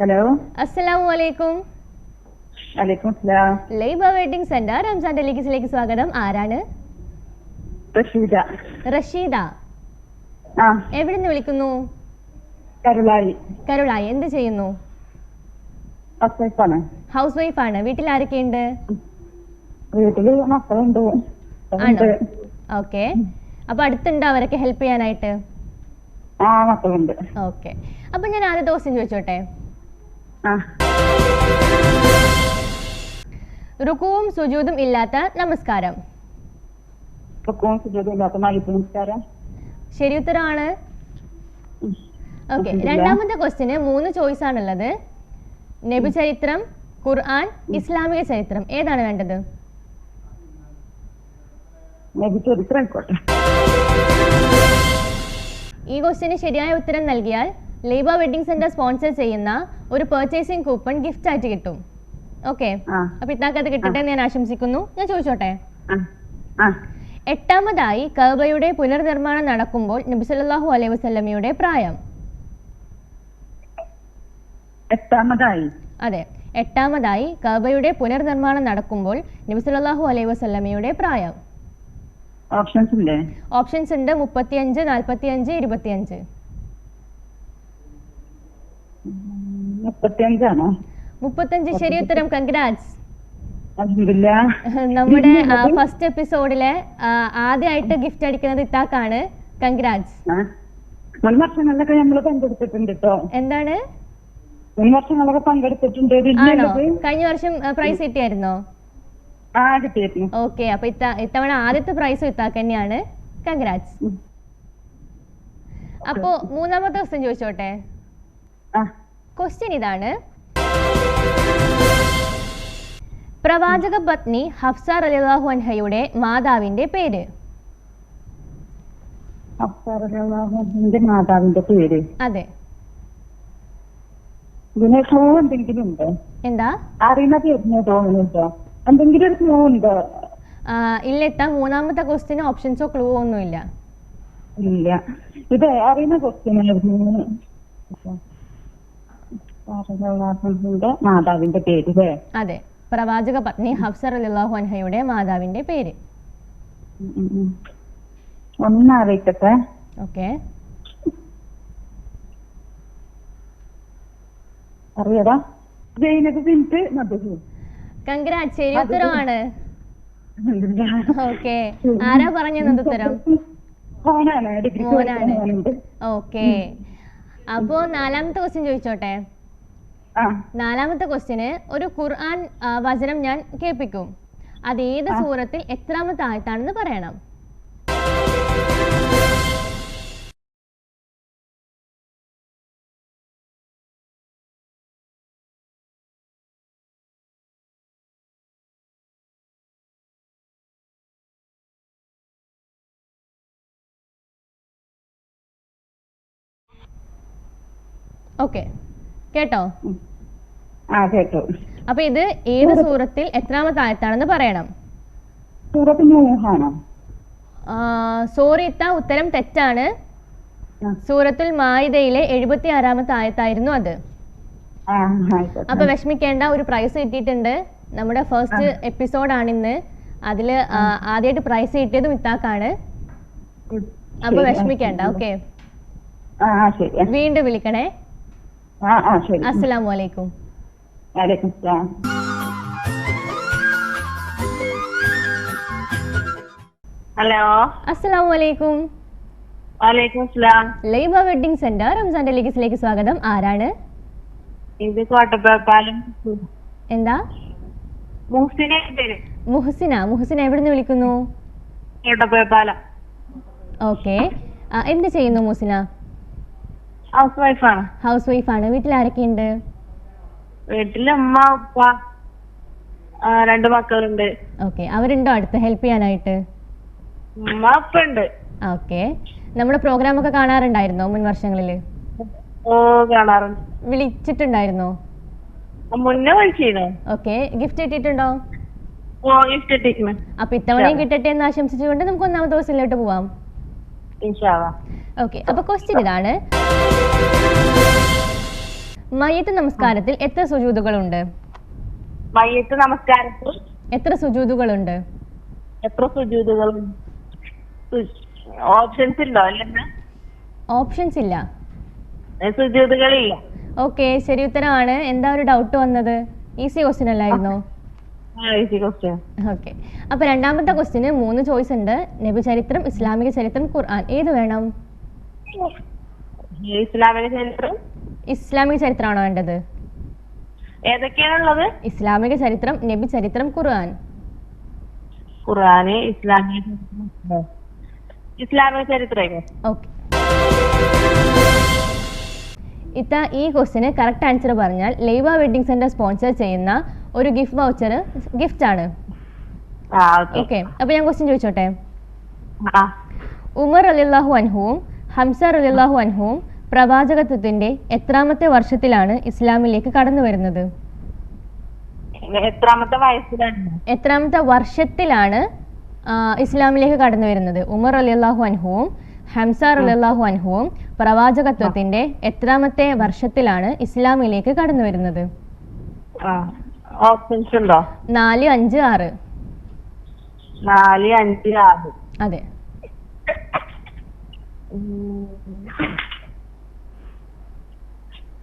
Hello അസ്സലാമു അലൈക്കും അലൈക്കും സലാം ലൈബ വെഡിങ് സെന്റർ റംസാൻ ടെലിക്സിലേക്ക് സ്വാഗതം. ആരാണ്? റഷീദ. റഷീദ. ആ. എവിടെ വിളിക്കുന്നു? കരുളായി. കരുളായി. എന്ത് ചെയ്യുന്നു? ഹൗസ് വൈഫാണ് ഹൗസ് വൈഫ് ആണ്. വീട്ടിൽ ആരൊക്കെയുണ്ട്? വീട്ടിൽ മക്കളുണ്ട്. ആണോ? ഉണ്ട്. ഓക്കെ. അപ്പൊ അടുത്തുണ്ടോ അവരൊക്കെ ഹെൽപ്പ് ചെയ്യാനായിട്ട്? ആ മക്കളുണ്ട്. ഓക്കെ. അപ്പൊ ഞാൻ ആദ്യ ദിവസം ചോദിച്ചോട്ടെ. റുക്കുവും സുജൂതും ഇല്ലാത്ത നമസ്കാരം. നമസ്കാരം. ശരി ഉത്തരമാണ് ഓക്കെ രണ്ടാമത്തെ ക്വസ്റ്റിന് മൂന്ന് ചോയ്സ് ആണുള്ളത്. നബി ചരിത്രം ഖുർആൻ ഇസ്ലാമിക ചരിത്രം ഏതാണ് വേണ്ടത്? ഈ ക്വസ്റ്റിന് ശരിയായ ഉത്തരം നൽകിയാൽ ലൈബ വെഡിങ് സെന്റർ സ്പോൺസർ ചെയ്യുന്ന ഒരു പെർച്ചേസിംഗ് കൂപ്പൺ ഗിഫ്റ്റ് ആയിട്ട് കിട്ടും. ഓക്കെ അപ്പൊ ഇത്താക്ക് അത് കിട്ടട്ടെ ഞാൻ ആശംസിക്കുന്നു. ഞാൻ ചോദിച്ചോട്ടെ? എട്ടാമതായി കബയുടെ പുനർനിർമ്മാണം നടക്കുമ്പോൾ നബിസല്ലാഹു അലൈഹി വസല്ലമയുടെ പ്രായം. എട്ടാമതായി. അതെ. എട്ടാമതായി കബയുടെ പുനർനിർമ്മാണം നടക്കുമ്പോൾ നബിസല്ലാഹു അലൈഹി വസല്ലമയുടെ പ്രായം. ഓപ്ഷൻസ് ഉണ്ട് ഓപ്ഷൻസ് ഉണ്ട് മുപ്പത്തിയഞ്ച് നാൽപ്പത്തിയഞ്ച് ഇരുപത്തിയഞ്ച്. മുപ്പത്തിയഞ്ചാണോ? മുപ്പത്തഞ്ച് കൺഗ്രാറ്റ്സ് നമ്മുടെ ഫസ്റ്റ് എപ്പിസോഡിലെ ആദ്യമായിട്ട് ഗിഫ്റ്റ് അടിക്കുന്നത് ഇത്താക്കാണ്. കൺഗ്രാറ്റ്സ് ആ? മുൻ വർഷങ്ങളിലൊക്കെ നമ്മൾ പങ്കെടുത്തിട്ടുണ്ട് കേട്ടോ എന്താണ്? മുൻ വർഷങ്ങളൊക്കെ പങ്കെടുത്തിട്ടുണ്ട്. ആണോ? ഇതിലുള്ളത് കഴിഞ്ഞ വർഷം പ്രൈസ് കിട്ടിയായിരുന്നോ? ഓക്കെ അപ്പൊ ഇത്ത ഇത്തവണ ആദ്യത്തെ പ്രൈസ് ഇത്താക്ക് തന്നെയാണ്. കൺഗ്രാറ്റ്സ് അപ്പോ മൂന്നാമത്തെ ദിവസം ചോദിച്ചോട്ടെ? ക്വസ്റ്റ്യൻ ഇതാണ്. പ്രവാചക പത്നി ഹഫ്സ റലിഹു അൻഹയുടെ മാതാവിന്റെ പേര്. മാതാവിന്റെ പേര്. അതെ. എന്തെങ്കിലും ഉണ്ടോ? എന്താ? അറിയുന്ന പേരിന് തോന്നുന്നുണ്ടോ എന്തെങ്കിലും ഒരു ക്ലൂ ഉണ്ടോ? ആ, ഇല്ല മൂന്നാമത്തെ ഓപ്ഷൻസോ ക്ലൂ ഒന്നും ഇല്ല. ഇത് അറിയുന്ന ക്വസ്റ്റ്യൻ ആയിരുന്നു. മാതാവിന്റെ പേര് അതെ. പ്രവാചക പത്നി ഹഫ്സ റളിയല്ലാഹു അൻഹയുടെ മാതാവിന്റെ പേര്. ഒന്നറിയിക്കട്ടെ ഓക്കെ. അറിയടാ? ജൈനബ് ബിന്റ് മധു. കൺഗ്രാറ്റ് ശരി ഉത്തരമാണ് ഓക്കെ. ആരാ പറഞ്ഞത് ഉത്തരം? മോനാണ്. ഓക്കെ. അപ്പോ നാലാമത്തെ ക്വസ്റ്റ്യൻ ചോദിച്ചോട്ടെ? നാലാമത്തെ ക്വസ്റ്റ്യന് ഒരു ഖുർആൻ വചനം ഞാൻ കേൾപ്പിക്കും. അത് ഏത് സൂറത്തിൽ എത്രാമത്തെ ആയത്താണെന്ന് പറയണം. ഓക്കെ കേട്ടോ? ആ കേട്ടു. അപ്പൊ ഇത് ഏത് സൂറത്തിൽ എത്രാമത്തെ ആയത്താണെന്ന് പറയണം സോറി ഇത്ത ഉത്തരം തെറ്റാണ്. സൂറത്തുൽ മായിദയിലെ എഴുപത്തി ആറാമത്തെ ആയത്തായിരുന്നു അത് അപ്പൊ വിഷമിക്കേണ്ട ഒരു പ്രൈസ് കിട്ടിയിട്ടുണ്ട്. നമ്മുടെ ഫസ്റ്റ് എപ്പിസോഡാണ് ഇന്ന്. അതിൽ ആദ്യമായിട്ട് പ്രൈസ് കിട്ടിയതും ഇത്താക്കാണ്. അപ്പൊ വിഷമിക്കേണ്ട ഓക്കെ. വീണ്ടും വിളിക്കണേ. അസ്സലാമു അലൈക്കും വലൈക്കും സ്ലാം ഹലോ? അസ്സലാമു അലൈക്കും വലൈക്കും ലൈബ വെഡിങ് സെന്റർ റംസാൻ ടെലിഗസിലേക്ക് സ്വാഗതം. ആരാണ്? ഇത് കോട്ടപ്പാലം എന്താ? മുഹ്സിനെ മുഹ്സിന മുഹസിന? മുഹസിന എവിടെ നിന്ന് വിളിക്കുന്നു? കോട്ടപ്പാലം ഓക്കെ. എന്ത് ചെയ്യുന്നു മുഹസിന? ഹൗസ് വൈഫാണ് ഹൗസ് വൈഫാണ് വീട്ടിൽ ആരൊക്കെയുണ്ട്? വീട്ടിൽ ഉമ്മ ഉപ്പ രണ്ട് മക്കളുണ്ട്. ഓക്കെ അവരുണ്ടോ അടുത്ത് ഹെൽപ്പ് ചെയ്യാനായിട്ട്? ഉമ്മ ഉപ്പ ഉണ്ട്. ഓക്കെ നമ്മുടെ പ്രോഗ്രാം ഒക്കെ കാണാറുണ്ടായിരുന്നോ മുൻ വർഷങ്ങളിൽ ഓ കാണാറുണ്ട്. വിളിച്ചിട്ടുണ്ടായിരുന്നോ? ആ, മുന്നേ വിളിച്ചിരുന്നു. ഓക്കെ ഗിഫ്റ്റ് കിട്ടിയിട്ടുണ്ടോ? ഓ ഗിഫ്റ്റ് അപ്പൊ ഇത്തവണയും കിട്ടട്ടെ എന്ന് ആശംസിച്ചുകൊണ്ട് നമുക്ക് ഒന്നാമത്തെ ദിവസത്തിലോട്ട് പോവാം. ഇൻഷാല്ല ഓക്കെ അപ്പൊ ക്വസ്റ്റ്യൻ ഇതാണ്. മയ്യത്ത് നമസ്കാരത്തിൽ എത്ര സുജൂതുകളുണ്ട്? മയ്യത്ത് നമസ്കാരത്തിൽ എത്ര സുജൂതുകളുണ്ട്? എത്ര സുജൂതുകളുണ്ട്? ഓപ്ഷൻസ് ഉണ്ടോ അല്ലെന്ന്? ഓപ്ഷൻസ് ഇല്ല. സുജൂതുകളില്ല. ഓക്കെ ശരി ഉത്തരമാണ്. എന്താ ഒരു ഡൗട്ട് വന്നത്? ഈസി ക്വസ്റ്റ്യൻ അല്ലായിരുന്നോ? ഓക്കെ അപ്പൊ രണ്ടാമത്തെ ക്വസ്റ്റ്യന് മൂന്ന് ചോയ്സ് ഉണ്ട്. നബി ചരിത്രം ഇസ്ലാമിക ചരിത്രം ഖുർആൻ. ഏത് വേണം? ഇസ്ലാമിക ചരിത്രം? ഇസ്ലാമിക ചരിത്രമാണോ വേണ്ടത്? ഏതൊക്കെയാണുള്ളത്? ഇസ്ലാമിക ചരിത്രം നബി ചരിത്രം ഖുർആൻ. ഖുർആന് ഇസ്ലാമിക. ഇസ്ലാമിക ചരിത്രം ഓക്കെ. ഇത്ത ഈ ക്വസ്റ്റിന് കറക്റ്റ് ആൻസർ പറഞ്ഞാൽ ലൈവ വെഡിങ് സെന്റർ സ്പോൺസർ ചെയ്യുന്ന ഒരു ഗിഫ്റ്റ് വൗച്ചർ ഗിഫ്റ്റ് ആണ്. ഓക്കെ. അപ്പൊ ഞാൻ ക്വസ്റ്റ്യൻ ചോദിച്ചോട്ടെ? ഉമർ ഉമർ അലിള്ളാഹു അൻഹുവും ഹംസ റലിള്ളാഹു അൻഹുവും പ്രവാചകത്വത്തിന്റെ എത്രാമത്തെ വർഷത്തിലാണ് ഇസ്ലാമിലേക്ക് കടന്നു വരുന്നത്? എത്രാമത്തെ വയസ്സിലാണ്? എത്രാമത്തെ വർഷത്തിലാണ് ഇസ്ലാമിലേക്ക് കടന്നു വരുന്നത്? ഉമർ അലിയല്ലാഹു അൻഹുവും ഹംസ അലിയല്ലാഹു അൻഹുവും പ്രവാചകത്വത്തിന്റെ എത്രാമത്തെ വർഷത്തിലാണ് ഇസ്ലാമിലേക്ക് കടന്നു വരുന്നത്? നാല് അഞ്ച് ആറ്. നാല് അഞ്ച് ആറ്. അതെ.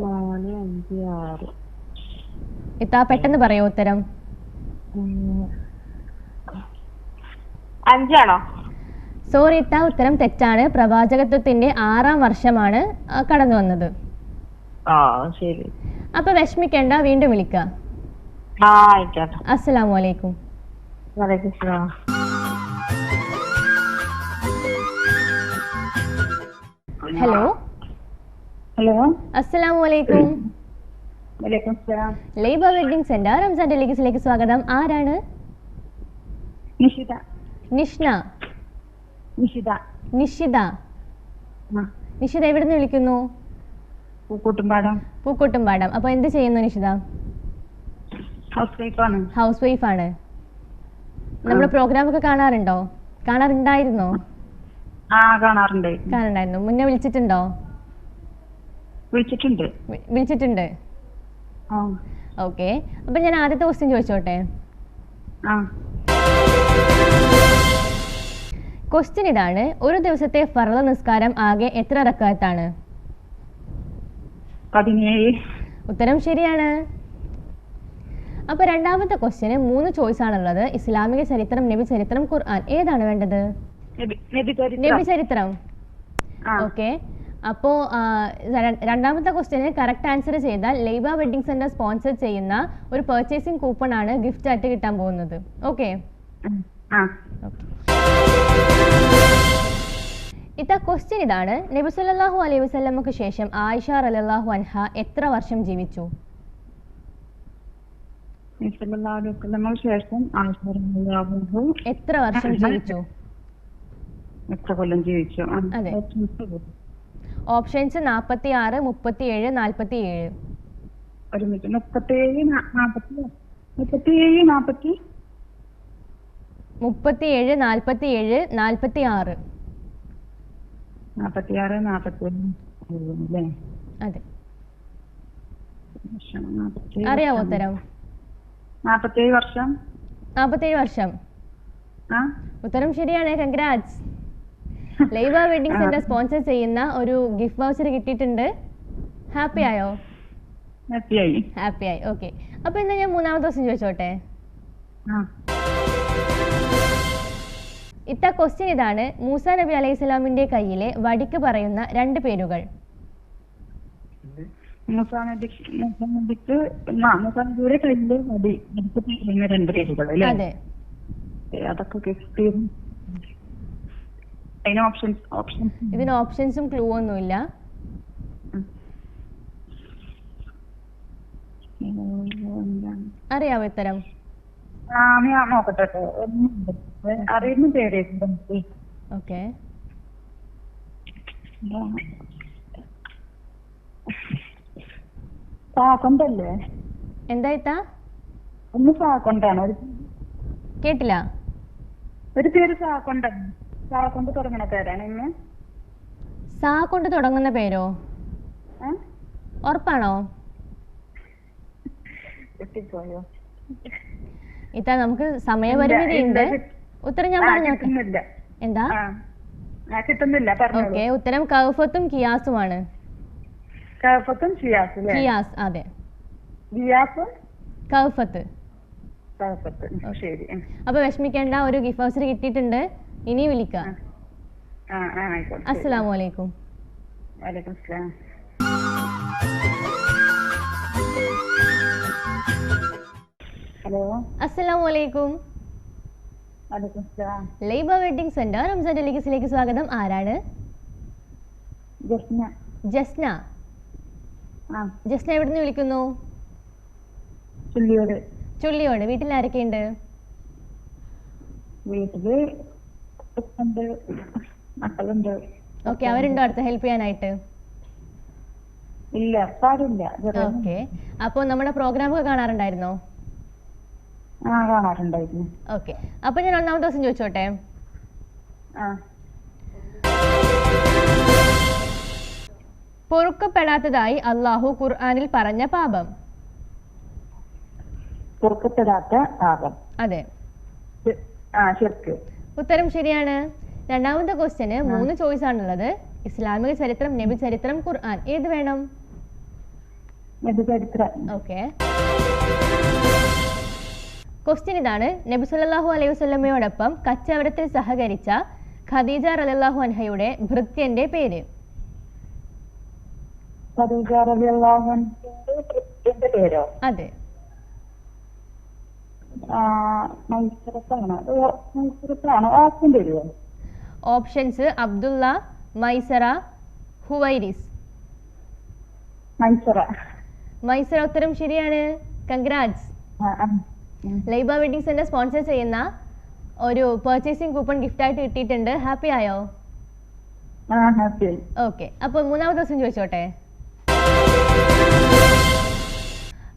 നാല് അഞ്ച് ആറ് ഇത്താ പെട്ടെന്ന് പറയോ ഉത്തരം? അഞ്ചാണോ? സോറി ഇത്ത ഉത്തരം തെറ്റാണ്. പ്രവാചകത്വത്തിന്റെ ആറാം വർഷമാണ് കടന്നു വന്നത്. ആ ശരി. അപ്പൊ വിഷമിക്കണ്ട വീണ്ടും വിളിക്കാം. അസ്സലാമലൈക്കും ആയിക്കോട്ടെ. അസ്സലാമു അലൈക്കും. വലൈക്കും ഹലോ ഹലോ അസ്സലാമു അലൈക്കും വലൈക്കും സലാം ലൈബ വെഡിങ് സെന്റർ റംസാൻ ടെലിഗസിലേക്ക് സ്വാഗതം. ആരാണ്? നിഷിത. നിഷ്ന നിഷിത. നിഷിത. നിഷിത എവിടെ നിന്ന് വിളിക്കുന്നു? പൂക്കൂട്ടുംപാടം. പൂക്കോട്ടുംപാടം. അപ്പൊ എന്ത് ചെയ്യുന്നു നിഷിത? ഹൗസ് വൈഫാണ് ഹൗസ് വൈഫ് ആണ്. നമ്മുടെ പ്രോഗ്രാം ഒക്കെ കാണാറുണ്ടോ? കാണാറുണ്ടായിരുന്നോ? ആ കാണാറുണ്ട്. കാണുണ്ടായിരുന്നു. മുന്നേ വിളിച്ചിട്ടുണ്ടോ? വിളിച്ചിട്ടുണ്ട്. വി- വിളിച്ചിട്ടുണ്ട്. ആ. ഓക്കെ. അപ്പൊ ഞാൻ ആദ്യത്തെ ക്വസ്റ്റ്യൻ ചോദിച്ചോട്ടെ? ആ. ക്വസ്റ്റ്യൻ ഇതാണ്. ഒരു ദിവസത്തെ ഫർദ നിസ്കാരം ആകെ എത്ര റക്കാത്താണ് പതിനേഴ്. ഉത്തരം ശരിയാണ്. അപ്പൊ രണ്ടാമത്തെ ക്വസ്റ്റ്യന് മൂന്ന് ചോയ്സ് ആണുള്ളത്. ഇസ്ലാമിക ചരിത്രം നബി ചരിത്രം ഖുർആൻ. ഏതാണ് വേണ്ടത്? നബി ചരിത്രം. ഓക്കെ. അപ്പോ രണ്ടാമത്തെ ക്വസ്റ്റ്യന് കറക്റ്റ് ആൻസർ ചെയ്താൽ ലൈബ വെഡിങ് സെന്റർ സ്പോൺസർ ചെയ്യുന്ന ഒരു പെർച്ചേസിംഗ് കൂപ്പൺ ആണ് ഗിഫ്റ്റ് ആയിട്ട് കിട്ടാൻ പോകുന്നത്. ഓക്കെ? ഇത്ത ക്വസ്റ്റ്യൻ ഇതാണ്. നബി സല്ലല്ലാഹു അലൈഹി വസല്ലമക്ക് ശേഷം ആയിഷ റളിയല്ലാഹു അൻഹ എത്ര വർഷം ജീവിച്ചു? എത്ര വർഷം ജീവിച്ചു? എത്ര കൊല്ലം ജീവിച്ചു? ആ, അതെ. options കൊടു. ഓപ്ഷൻസ് നാൽപ്പത്തി ആറ് മുപ്പത്തി ഏഴ് നാൽപ്പത്തി ഏഴ് ഒരു മിനിറ്റ് നാപ്പത്തി മുപ്പത്തിയേഴ് നാപ്പത്തി മുപ്പത്തി ഏഴ് നാൽപ്പത്തി ഏഴ് നാൽപ്പത്തി ആറ് നാപ്പത്തിയാറ് നാപ്പത്തി അല്ലേ അതെ അറിയാവോ ഉത്തരം? നാപ്പത്തേഴ് വർഷം. നാൽപ്പത്തേഴ് വർഷം. ഉത്തരം ശരിയാണ്. Congrats Laiba wedding centre sponsor ചെയ്യുന്ന ഒരു ഗിഫ്റ്റ് വൗച്ചർ കിട്ടിയിട്ടുണ്ട്. ഹാപ്പി ആയോ? ഹാപ്പിയായി ഹാപ്പി ആയി. ഓക്കെ അപ്പൊ എന്നാ ഞാൻ മൂന്നാമത്തെ ദിവസം ചോദിച്ചോട്ടെ? ഇത്ത ക്വസ്റ്റ്യൻ ഇതാണ് മൂസ നബി അലൈഹി സ്വലാമിന്റെ കയ്യിലെ വടിക്ക് പറയുന്ന രണ്ട് പേരുകൾ. മുസാനബി അതിന് ഓപ്ഷൻസ് ഓപ്ഷൻസ് ഇതിന് ഓപ്ഷൻസും ക്ലൂ ഒന്നുമില്ല ഇല്ല. അറിയാമോ ആ ഞാൻ നോക്കട്ടെ അറിയുന്ന ഓക്കെ. ഒന്ന് കേട്ടില്ല. ഒരു പേര് തുടങ്ങുന്ന പേരാണ് ഇന്ന്? സാ കൊണ്ട് തുടങ്ങുന്ന പേരോ? ഏ? ഉറപ്പാണോ? ഇതാ ഇത്ത നമുക്ക് സമയപരിമിതി ഉണ്ട്. ഉത്തരം ഞാൻ പറഞ്ഞു എന്താ? കിട്ടുന്നില്ല ഓക്കെ ഉത്തരം കൗഫത്തും കിയാസുമാണ്. കഫത്തും കിയാസ് അതെ. കൗഫത്ത്. അപ്പൊ വിഷമിക്കേണ്ട ഒരു ഗിഫ്റ്റ് ഹൗസിൽ കിട്ടിയിട്ടുണ്ട്. ഇനി വിളിക്കാം. അസ്സലാമു അലൈക്കും വലൈക്കും ഹലോ. അസ്സലാമു അലൈക്കും ലൈബ വെഡിങ് സെന്റർ റംസാൻ ഡെലിഗസിലേക്ക് സ്വാഗതം. ആരാണ്? ജസ്ന. ജസ്ന. ജസ്ന എവിടുന്ന് വിളിക്കുന്നു? ചുള്ളിയോട്. ചുള്ളിയോട്. വീട്ടിൽ ആരൊക്കെയുണ്ട്? വീട്ടിൽ മക്കളുണ്ട്. ഓക്കെ അവരുണ്ടോ അടുത്ത്? ഹെൽപ്പ് ചെയ്യാനായിട്ട്? ഇല്ല പാടില്ല ഓക്കെ. അപ്പോ നമ്മുടെ പ്രോഗ്രാം ഒക്കെ കാണാറുണ്ടായിരുന്നോ? ആ കാണാറുണ്ടായിരുന്നു. ഓക്കെ. അപ്പോൾ ഞാൻ ഒന്നാമത്തെ ദിവസം ചോദിച്ചോട്ടെ? പൊറുക്കപ്പെടാത്തതായി അള്ളാഹു ഖുർആാനിൽ പറഞ്ഞ പാപം. പൊറുക്കപ്പെടാത്ത പാപം. അതെ. ആ ശരിക്ക് ഉത്തരം ശരിയാണ്. രണ്ടാമത്തെ ക്വസ്റ്റ്യന് മൂന്ന് ചോയ്സ് ആണുള്ളത്. ഇസ്ലാമിക ചരിത്രം നബി ചരിത്രം ഖുർആൻ. ഏത് വേണം? ഓക്കെ. ക്വസ്റ്റ്യൻ ഇതാണ്. നബി സുല്ലാഹു അലൈഹി വസ്ലമയോടൊപ്പം കച്ചവടത്തിൽ സഹകരിച്ച ഖദീജ റലാഹു അൻഹയുടെ ഭൃത്യന്റെ പേരോ? അതെ. ഓപ്ഷൻസ് അബ്ദുള്ള മൈസറ ഹുവൈരിസ്. മൈസറ. മൈസറ ഉത്തരം ശരിയാണ്. Congrats. Laiba wedding centre sponsor ചെയ്യുന്ന ഒരു പർച്ചേസിംഗ് കൂപ്പൺ ഗിഫ്റ്റ് ആയിട്ട് കിട്ടിയിട്ടുണ്ട്. ഹാപ്പി ആയോ? ഓക്കെ അപ്പൊ മൂന്നാമത്തെ ദിവസം ചോദിച്ചോട്ടെ?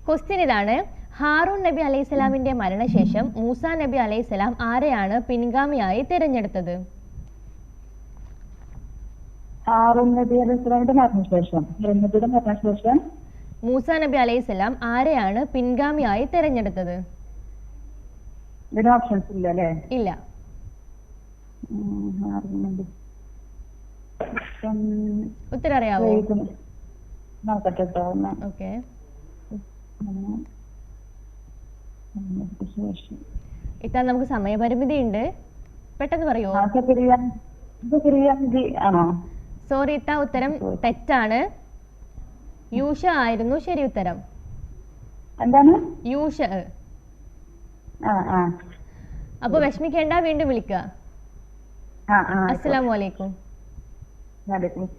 ക്വസ്റ്റ്യൻ ഇതാണ്. ഹാറൂൺ നബി അലൈഹിസ്സലാമിന്റെ മരണശേഷം മൂസ നബി അലൈഹിസ്സലാം ആരെയാണ് പിൻഗാമിയായി തിരഞ്ഞെടുത്തത്? ഹാറൂൺ നബി അലൈഹി സ്വലാമിന്റെ മരണശേഷം. മൂസ നബി അലൈഹിസ്സലാം ആരെയാണ് പിൻഗാമിയായി തിരഞ്ഞെടുത്തത്? ഓപ്ഷൻസ് ഇല്ല അല്ലേ? ഇല്ല. ഉത്തരം അറിയാവോ വേഗം നോക്കട്ടെ ഓക്കെ. ഇത്താ നമുക്ക് സമയപരിമിതി ഉണ്ട് പെട്ടെന്ന് പറയോ? സോറി ഇത്ത ഉത്തരം തെറ്റാണ്. യൂഷ ആയിരുന്നു ശരി ഉത്തരം. എന്താണ്? യൂഷ. അപ്പൊ വിഷമിക്കേണ്ട വീണ്ടും വിളിക്കുക അസ്സലാമലൈക്കും വലൈക്കും